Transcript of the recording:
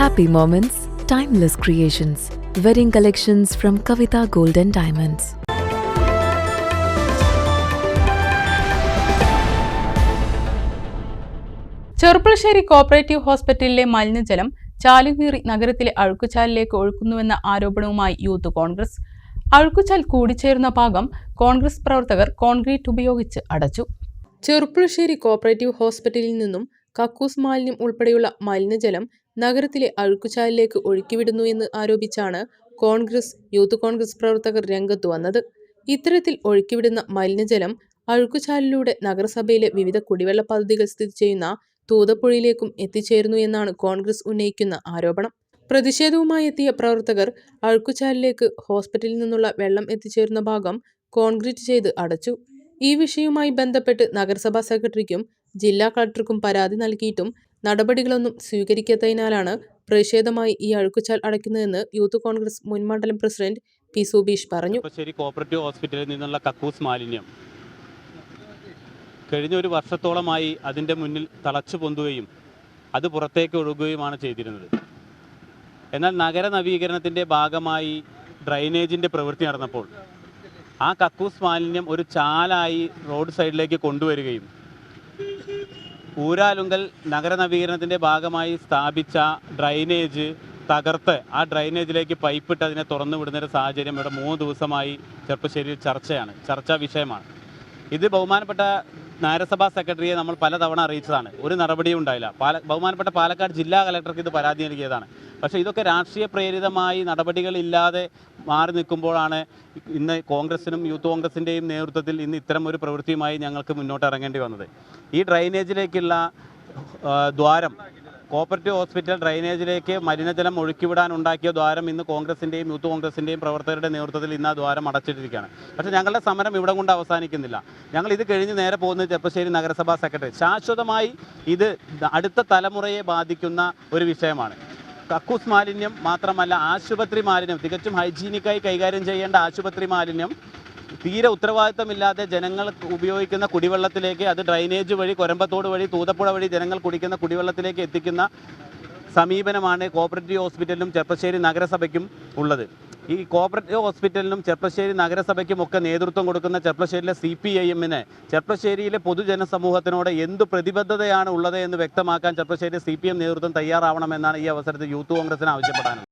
Happy moments, timeless creations. Wedding collections from Kavita Golden Diamonds. Cherpulassery cooperative ഹോസ്പിറ്റലിലെ മലിനജലം ചാലുകീറി നഗരത്തിലെ അഴുക്കുചാലിലേക്ക് ഒഴുക്കുന്നുവെന്ന ആരോപണവുമായി യൂത്ത് കോൺഗ്രസ് അഴുക്കുചാൽ കൂടിച്ചേരുന്ന ഭാഗം കോൺഗ്രസ് പ്രവർത്തകർ കോൺക്രീറ്റ് ഉപയോഗിച്ച് അടച്ചു ചെറുപ്പളശ്ശേരി കോപ്പറേറ്റീവ് ഹോസ്പിറ്റലിൽ നിന്നും കക്കൂസ് മാലിന്യം ഉൾപ്പെടെയുള്ള മലിനജലം നഗരത്തിലെ അഴുക്കുചാലിലേക്ക് ഒഴുക്കിവിടുന്നു എന്ന് ആരോപിച്ചാണ് കോൺഗ്രസ് യൂത്ത് കോൺഗ്രസ് പ്രവർത്തകർ രംഗത്ത് വന്നത്. ഇത്തരത്തിൽ ഒഴുക്കിവിടുന്ന മലിനജലം അഴുക്കുചാലിലൂടെ നഗരസഭയിലെ വിവിധ കുടിവെള്ള പദ്ധതികൾ സ്ഥിതി ചെയ്യുന്ന തൂതപ്പുഴയിലേക്കും എത്തിച്ചേരുന്നു എന്നാണ് കോൺഗ്രസ് ഉന്നയിക്കുന്ന ആരോപണം. പ്രതിഷേധവുമായി എത്തിയ പ്രവർത്തകർ അഴുക്കുചാലിലേക്ക് ഹോസ്പിറ്റലിൽ നിന്നുള്ള വെള്ളം എത്തിച്ചേരുന്ന ഭാഗം കോൺക്രീറ്റ് ചെയ്ത് അടച്ചു. ഈ വിഷയവുമായി ബന്ധപ്പെട്ട് നഗരസഭാ സെക്രട്ടറിക്കും ജില്ലാ കളക്ടർക്കും പരാതി നൽകിയിട്ടും നടപടികളൊന്നും സ്വീകരിക്കാത്തതിനാലാണ് പ്രതിഷേധമായി ഈ അഴുക്കുചാൽ അടയ്ക്കുന്നതെന്ന് യൂത്ത് കോൺഗ്രസ് മുൻ മണ്ഡലം പ്രസിഡന്റ് പി സുബീഷ് പറഞ്ഞു. കോപ്പറേറ്റീവ് ഹോസ്പിറ്റലിൽ നിന്നുള്ള കക്കൂസ് മാലിന്യം കഴിഞ്ഞ ഒരു വർഷത്തോളമായി അതിന്റെ മുന്നിൽ തളച്ചു പൊന്തുകയും അത് പുറത്തേക്ക് ഒഴുകുകയുമാണ് ചെയ്തിരുന്നത്. എന്നാൽ നഗര നവീകരണത്തിന്റെ ഭാഗമായി ഡ്രൈനേജിന്റെ പ്രവൃത്തി നടന്നപ്പോൾ ആ കക്കൂസ് മാലിന്യം ഒരു ചാലായി റോഡ് സൈഡിലേക്ക് കൊണ്ടുവരികയും ഊരാലുങ്കൽ നഗര നവീകരണത്തിന്റെ ഭാഗമായി സ്ഥാപിച്ച ഡ്രൈനേജ് തകർത്ത് ആ ഡ്രൈനേജിലേക്ക് പൈപ്പിട്ട് അതിനെ തുറന്നു വിടുന്നൊരു സാഹചര്യം ഇവിടെ മൂന്ന് ദിവസമായി ചെറുപ്പശ്ശേരിയിൽ ചർച്ചയാണ് ചർച്ചാ വിഷയമാണ്. ഇത് ബഹുമാനപ്പെട്ട നഗരസഭാ സെക്രട്ടറിയെ നമ്മൾ പലതവണ അറിയിച്ചതാണ്. ഒരു നടപടിയും ഉണ്ടായില്ല. പാല ബഹുമാനപ്പെട്ട പാലക്കാട് ജില്ലാ കലക്ടർക്ക് ഇത് പരാതി നൽകിയതാണ്. പക്ഷേ ഇതൊക്കെ രാഷ്ട്രീയ പ്രേരിതമായി നടപടികളില്ലാതെ മാറി നിൽക്കുമ്പോഴാണ് ഇന്ന് കോൺഗ്രസിനും യൂത്ത് കോൺഗ്രസിന്റെയും നേതൃത്വത്തിൽ ഇന്ന് ഇത്തരം ഒരു പ്രവൃത്തിയുമായി ഞങ്ങൾക്ക് മുന്നോട്ട് ഇറങ്ങേണ്ടി വന്നത്. ഈ ഡ്രൈനേജിലേക്കുള്ള ദ്വാരം കോപ്പറേറ്റീവ് ഹോസ്പിറ്റൽ ഡ്രൈനേജിലേക്ക് മലിനജലം ഒഴുക്കിവിടാൻ ഉണ്ടാക്കിയ ദ്വാരം ഇന്ന് കോൺഗ്രസിന്റെയും യൂത്ത് കോൺഗ്രസിന്റെയും പ്രവർത്തകരുടെ നേതൃത്വത്തിൽ ഇന്ന് ആ ദ്വാരം അടച്ചിട്ടിരിക്കുകയാണ്. പക്ഷേ ഞങ്ങളുടെ സമരം ഇവിടെ കൊണ്ട് അവസാനിക്കുന്നില്ല. ഞങ്ങൾ ഇത് കഴിഞ്ഞ് നേരെ പോകുന്നത് ചെപ്പശ്ശേരി നഗരസഭാ സെക്രട്ടറി. ശാശ്വതമായി ഇത് അടുത്ത തലമുറയെ ബാധിക്കുന്ന ഒരു വിഷയമാണ്. കക്കൂസ് മാലിന്യം മാത്രമല്ല ആശുപത്രി മാലിന്യം തികച്ചും ഹൈജീനിക്കായി കൈകാര്യം ചെയ്യേണ്ട ആശുപത്രി മാലിന്യം. തീരെ ഉത്തരവാദിത്തമില്ലാതെ ജനങ്ങൾ ഉപയോഗിക്കുന്ന കുടിവെള്ളത്തിലേക്ക് അത് ഡ്രൈനേജ് വഴി കൊരമ്പത്തോട് വഴി തൂതപ്പുഴ വഴി ജനങ്ങൾ കുടിക്കുന്ന കുടിവെള്ളത്തിലേക്ക് എത്തിക്കുന്ന സമീപനമാണ് കോപ്പറേറ്റീവ് ഹോസ്പിറ്റലിനും ചെർപ്പശ്ശേരി നഗരസഭയ്ക്കും ഉള്ളത്. ഈ കോപ്പറേറ്റീവ് ഹോസ്പിറ്റലിനും ചെർപ്പശ്ശേരി നഗരസഭയ്ക്കും ഒക്കെ നേതൃത്വം കൊടുക്കുന്ന ചെർപ്പശ്ശേരിയിലെ സി പി ഐ എമ്മിന് ചെർപ്പശ്ശേരിയിലെ പൊതുജനസമൂഹത്തിനോട് എന്ത് പ്രതിബദ്ധതയാണ് ഉള്ളത് എന്ന് വ്യക്തമാക്കാൻ ചെർപ്പശ്ശേരി സി പി എം നേതൃത്വം തയ്യാറാവണമെന്നാണ് ഈ അവസരത്തിൽ യൂത്ത് കോൺഗ്രസിന് ആവശ്യപ്പെടാനുള്ളത്.